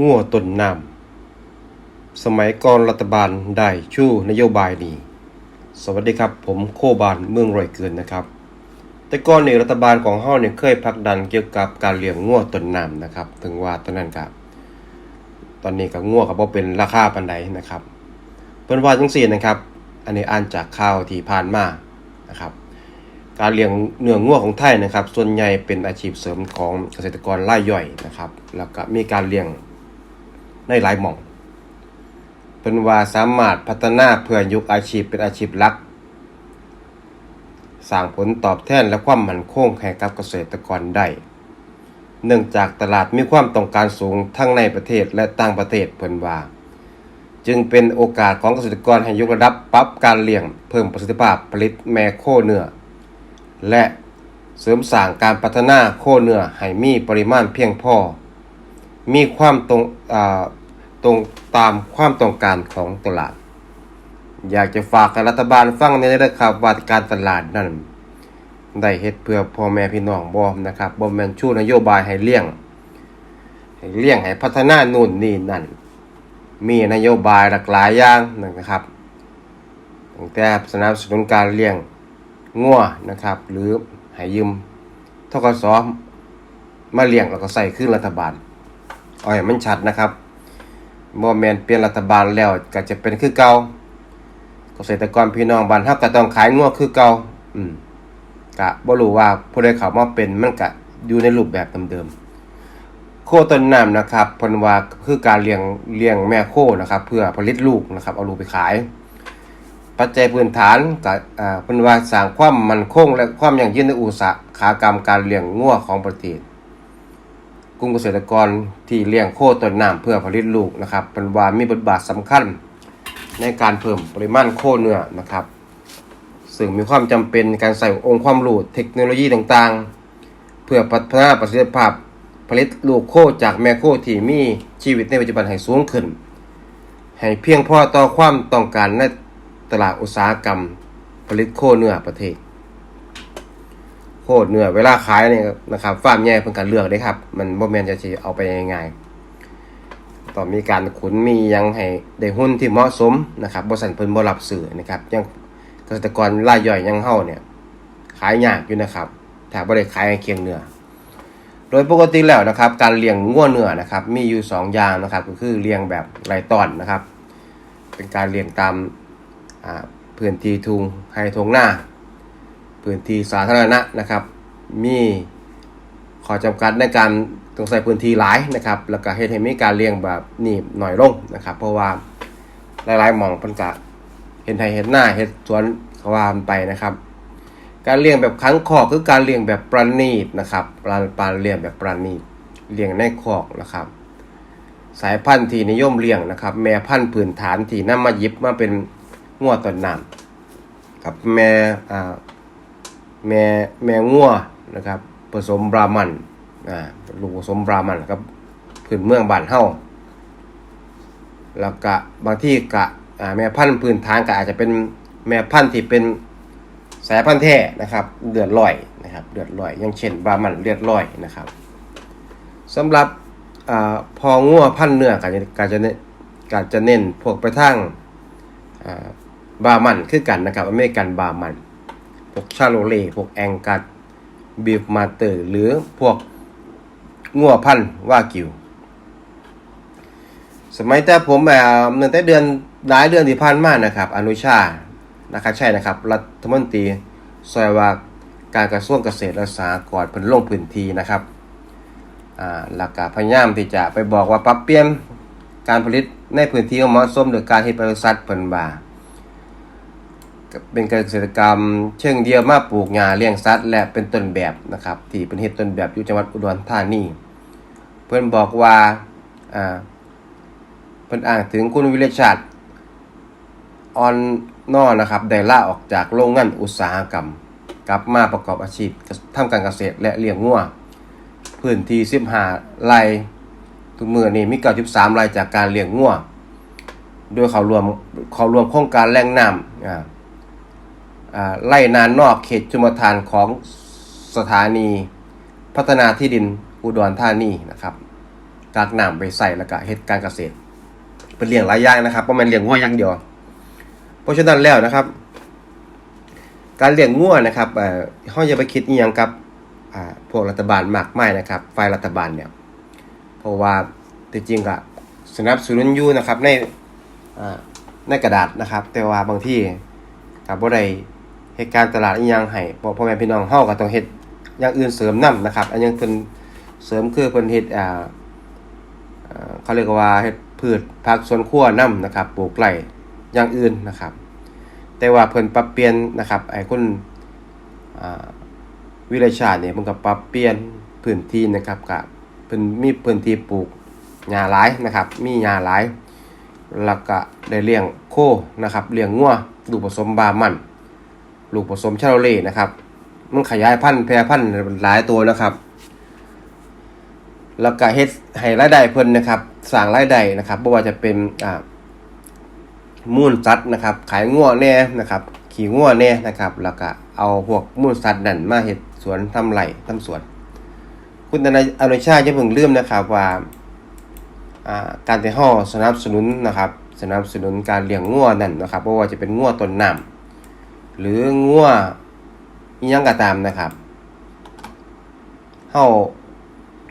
งัวต้นน้ำสมัยก่อนรัฐบาลได้ชู้นโยบายนี้ สวัสดีครับผมโคบานเมืองรอยเกินนะครับ แต่ก่อนในรัฐบาลของเฮาเนี่ยเคยผลักดันเกี่ยวกับการเลี้ยงงัวต้นน้ำนะครับ ถึงว่าตอนนั้นครับตอนนี้ก็งัวก็บ่เป็นราคาปานใดนะครับเพิ่นว่าจังซี่นะครับ อันนี้อ่านจากข่าวที่ผ่านมานะครับการเลี้ยงเนื้องัวของไทยนะครับ ส่วนใหญ่เป็นอาชีพเสริมของเกษตรกรรายย่อยนะครับ แล้วก็มีการเลี้ยง ในหลายหม่องเป็นว่าสามารถพัฒนาเพื่อยุคอาชีพเป็นอาชีพหลักสร้างผลตอบแทนและความมั่นคงให้กับเกษตรกรได้เนื่องจากตลาดมีความต้องการสูงทั้งในประเทศและต่างประเทศเพิ่นว่า จึงเป็นโอกาสของเกษตรกรให้ยกระดับปรับการเลี้ยง เพิ่มประสิทธิภาพผลิตแม่โคเนื้อและเสริมสร้างการพัฒนาโคเนื้อให้มีปริมาณเพียงพอ มีความตรงตรงตามความต้องการของตลาด อยากจะฝากรัฐบาลฟังในเรื่องครับว่าการตลาดนั่นได้เฮ็ดเพื่อพ่อแม่พี่น้องบ่นะครับบ่แมนชูนโยบายให้เลี้ยงให้เลี้ยงให้พัฒนานู่นนี่นั่น มีนโยบายหลากหลายอย่างนะครับตั้งแต่สนับสนุนการเลี้ยงงัวนะครับ หรือให้ยืมทกสมาเลี้ยงแล้วก็ใส่ขึ้นรัฐบาล เอาให้มันชัดนะครับบ่แมนเปลี่ยนรัฐบาลแล้วก็จะเป็นคือเก่าเกษตรกรพี่น้องบ้านเฮาก็ต้องขายงัวคือเก่าอืมก็บ่รู้ว่าผู้ใดเขามาเป็นมันก็อยู่ในรูปแบบเดิมๆโคต้นน้ำนะครับเพิ่นว่าคือการเลี้ยงเลี้ยงแม่โคนะครับ เพื่อผลิตลูกนะครับ เอาลูกไปขาย ปัจจัยพื้นฐานกับอ่าเป็นว่าสร้างความมั่นคงและความยั่งยืนในอุตสาหกรรมการเลี้ยงงัวของประเทศ กลุ่มเกษตรกรที่เลี้ยงโคต้นน้ำเพื่อผลิตลูกนะครับเป็นว่ามีบทบาทสำคัญในการเพิ่มปริมาณโคเนื้อนะครับซึ่งมีความจำเป็นในการใส่องค์ความรู้เทคโนโลยีต่างๆ เพื่อพัฒนาประสิทธิภาพผลิตลูกโคจากแม่โคที่มีชีวิตในปัจจุบันให้สูงขึ้น ให้เพียงพอต่อความต้องการในตลาดอุตสาหกรรมผลิตโคเนื้อประเทศ โคตรเนื้อเวลาขายเนี่ยนะครับฟาร์มใหญ่เพิ่นก็เลือกได้ครับ มันบ่แมนจะสิเอาไปง่ายๆต้อมีการขุนมียังให้ได้หุ้นที่เหมาะสมนะครับบ่ซั่นเพิ่นบ่รับซื้อนะครับยังเกษตรกรรายย่อยยังเฮาเนี่ยขายยากอยู่นะครับถ้าบ่ได้ขายเคียงเนื้อโดยปกติแล้วนะครับ การเลี้ยงงัวเนื้อนะครับ มีอยู่สองอย่างนะครับ ก็คือเลี้ยงแบบรายตอนนะครับ เป็นการเลี้ยงตามพื้นที่ทุงให้ทงหน้า พื้นที่สาธารณะนะครับ มีข้อจำกัดในการต้องใส่พื้นที่หลายนะครับ แล้วก็เฮ็ดให้มีการเลี้ยงแบบนี่หน่อยลงนะครับ เพราะว่าหลายๆหม่องเพิ่นก็เห็นไทยเห็นหน้าเฮ็ดสวนเขาว่ามันไปนะครับ การเลี้ยงแบบขังคอกคือการเลี้ยงแบบประณีตนะครับปลาปลาเลี้ยงแบบประณีตเลี้ยงในคอกนะครับ สายพันธุ์ที่นิยมเลี้ยงนะครับ แม่พันธุ์พื้นฐานที่นำมายิบมาเป็นงัวต้นน้ำกับแม่อ่า แม่แม่งัวนะครับผสมบราหมันอ่าลูกผสมบราหมันครับพื้นเมืองบ้านเฮาแล้วก็บางที่กะอ่าแม่พันธุ์พื้นฐานก็อาจจะเป็นแม่พันธุ์ที่เป็นสายพันธุ์แท้นะครับเลือดลอยนะครับเลือดลอย อย่างเช่นบราหมันเลือดลอยนะครับสำหรับอ่าพองัวพันธุ์เนื้อก็จะก็จะเน้นก็จะเน้นพวกไปทางอ่าบามันคือกันนะครับอเมริกันบรามัน พวกชาโลเล่พวกแองกัดบีฟมาเตอร์หรือพวกงัวพันว่ากิว สมัยแต่ผมแบบเมื่อแต่เดือนหลายเดือนที่ผ่านมานะครับ อนุชานะครับใช่นะครับ รัฐมนตรีซอยว่าการกระทรวงเกษตรและสหกรณ์เพิ่นลงพื้นที่นะครับอ่าหลักการพยายามที่จะไปบอกว่าปรับเปลี่ยนการผลิตในพื้นที่เหมาะสมโดยการเฮ็ดบริษัทเพิ่นว่า เป็นการเกษตรกรรม เชิงเดียวมาปลูกหญ้าเลี้ยงสัตว์และเป็นต้นแบบนะครับ ที่เป็นเฮ็ดต้นแบบอยู่จังหวัดอุดรธานีเพิ่อนบอกว่าอ่าเพิ่อนอ้างถึงคุณวิเลชาติออนนอนะครับได้ลาออกจากโรงงานอุตสาหกรรม กลับมาประกอบอาชีพทำการเกษตรและเลี้ยงงัวพื้นที่15ไร่ทุกมือนี้มี93ไร่จากการเลี้ยงงัวโดยเขารวมเขารวมโครงการแหล่งน้ำอ่า ไร่นานนอกเขตชุมทานของสถานีพัฒนาที่ดินอุดรธานีนะครับกากน้ำไปใส่แล้วก็เฮ็ดการเกษตร เป็นเลี้ยงหลายอย่างนะครับบ่แม่นเลี้ยงงัวอย่างเดียว เพราะฉะนั้นแล้วนะครับ การเลี้ยงงัวนะครับเอ่อเฮาอย่าไปคิดอีหยังกับพวกรัฐบาลมากมายนะครับ ฝ่ายรัฐบาลเนี่ย เพราะว่าจริงๆก็สนับสนุนยูนะครับในในกระดาษนะครับ แต่ว่าบางที่ก็บ่ได้ เฮ็ดการณ์ตลาดอีหยังให้พ่อแม่พี่น้องเฮาก็ต้องเฮ็ดอย่างอื่นเสริมนํนะครับ อันยังเพิ่นเสริมคือเพิ่นเฮ็ดอ่าเขาเรียกว่าเฮ็ดพืชผักสวนครัวนํนะครับ ปลูกไร่อย่างอื่นนะครับ แต่ว่าเพิ่นปรับเปลี่ยนนะครับไอ้คนอ่าวิไลชาติเนี่ยมันก็ปรับเปลี่ยนพื้นที่นะครับกับเพิ่นมีพื้นที่ปลูกหญ้าหลายนะครับ มีหญ้าหลายแล้วก็ได้เลี้ยงโคนะครับเลี้ยงงัวลูผสมบามัน ลูกผสมชาโลเล่นะครับ มันขยายพันธุ์แพร่พันธุ์หลายตัวนะครับ แล้วก็เฮ็ดให้รายได้เพิ่นนะครับสร้างรายได้นะครับบ่ว่าจะเป็นอ่ามูลสัตว์นะครับ ขายงัวแน่นะครับ ขี่งัวแน่นะครับ แล้วก็เอาพวกมูลสัตว์นั่นมาเฮ็ดสวนทำไร่ทำสวน คุณอนุอนุชาจะเพิ่งลืมนะครับว่าอ่าการที่เฮาสนับสนุนนะครับ สนับสนุนการเลี้ยงงัวนั่นนะครับบ่ว่าจะเป็นงัวต้นน้ำ หรืองัวยังก็ตามนะครับเฮา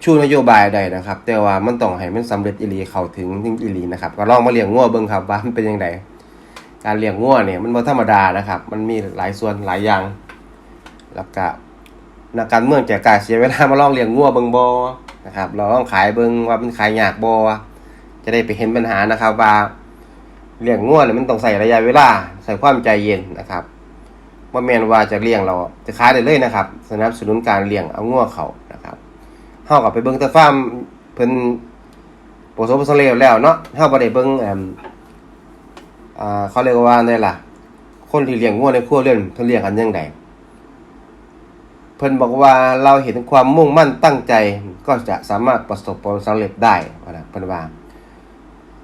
ชูนโยบายใดนะครับ แต่ว่ามันต้องให้มันสำเร็จอีหลีเข้าถึงถึงอีหลีนะครับ ก็ลองมาเลี้ยงงัวเบิ่งครับว่ามันเป็นจังไดการเลี้ยงงัวเนี่ยมันบ่ธรรมดานะครับ มันมีหลายส่วนหลายอย่าง แล้วก็นักการเมืองจะกล้าเสียเวลามาลองเลี้ยงงัวเบิ่งบ่นะครับ เราลองขายเบิ่งว่ามันขายยากบ่จะได้ไปเห็นปัญหานะครับว่าเลี้ยงงัวเนี่ยมันต้องใส่ระยะเวลาใส่ความใจเย็นนะครับ บ่แม่นว่าจะเลี้ยงเราจะขายได้เลยนะครับ สนับสนุนการเลี้ยงเอางัวเขานะครับเฮาก็ไปเบิ่งแต่ฟาร์มเพิ่นประสบผลสำเร็จแล้วเนาะเฮาบ่ได้เบิ่งแอมอ่าเขาเรียกว่าได้ล่ะ คนที่เลี้ยงงัวในครัวเรือนเพิ่นเลี้ยงกันจังไดเพิ่นบอกว่าเราเห็นความมุ่งมั่นตั้งใจก็จะสามารถประสบผลสำเร็จได้ว่านะเพิ่นว่า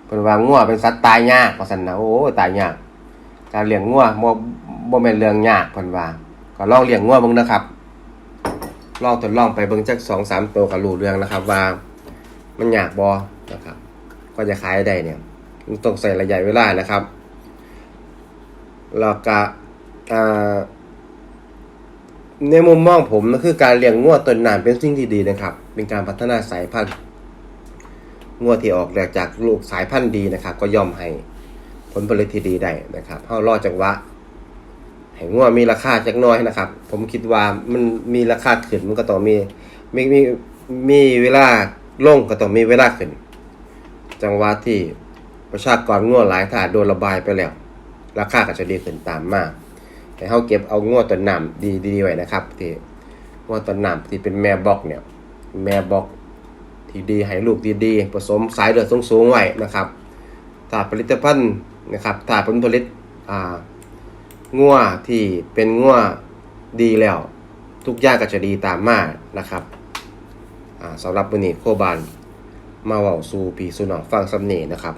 เพิ่นว่างัวเป็นสัตว์ตายยากว่าซั่นนะโอ้ตายยากการเลี้ยงงัวบ่ บ่แม่นเรื่องยากเพิ่นว่าก็ลองเลี้ยงงัวเบิ่งนะครับลองทดลองไปเบิ่งจัก2 3ตัวก็รู้เรื่องนะครับ ว่ามันยากบ่นะครับ ก็จะขายได้เนี่ยมันต้องใส่ระยะเวลานะครับแล้วก็อ่าในมุมมองผมนะคือการเลี้ยงงัวตนน้ำเป็นสิ่งที่ดีนะครับ เป็นการพัฒนาสายพันธุ์งัวที่ออกแบบจากลูกสายพันธุ์ดีนะครับ ก็ย่อมให้ผลผลิตที่ดีได้นะครับเฮารอจังหวะ ให้งัวมีราคาจักน้อยนะครับ ผมคิดว่ามันมีราคาขึ้นมันก็ต้องมีมีมีมีเวลาลงก็ต้องมีเวลาขึ้น จังหวะที่ประชากรงัวหลายถ้าโดนระบายไปแล้ว ราคาก็จะดีขึ้นตามมาแต่เฮาเก็บเอางวดต้นน้ำดีดีๆไว้นะครับ ที่งวดต้นน้ำที่เป็นแม่บอกเนี่ย แม่บอกที่ดีให้ลูกดีๆผสมสายเลือดสูงๆไว้นะครับถ้าผลิตภัณฑ์นะครับถ้าผลผลิตอ่า งัวที่เป็นงัวดีแล้ว ทุกอย่างก็จะดีตามมานะครับสำหรับวันนี้โคบานมาเว่าสู่พี่สุนองฟังสำเนีนะครับ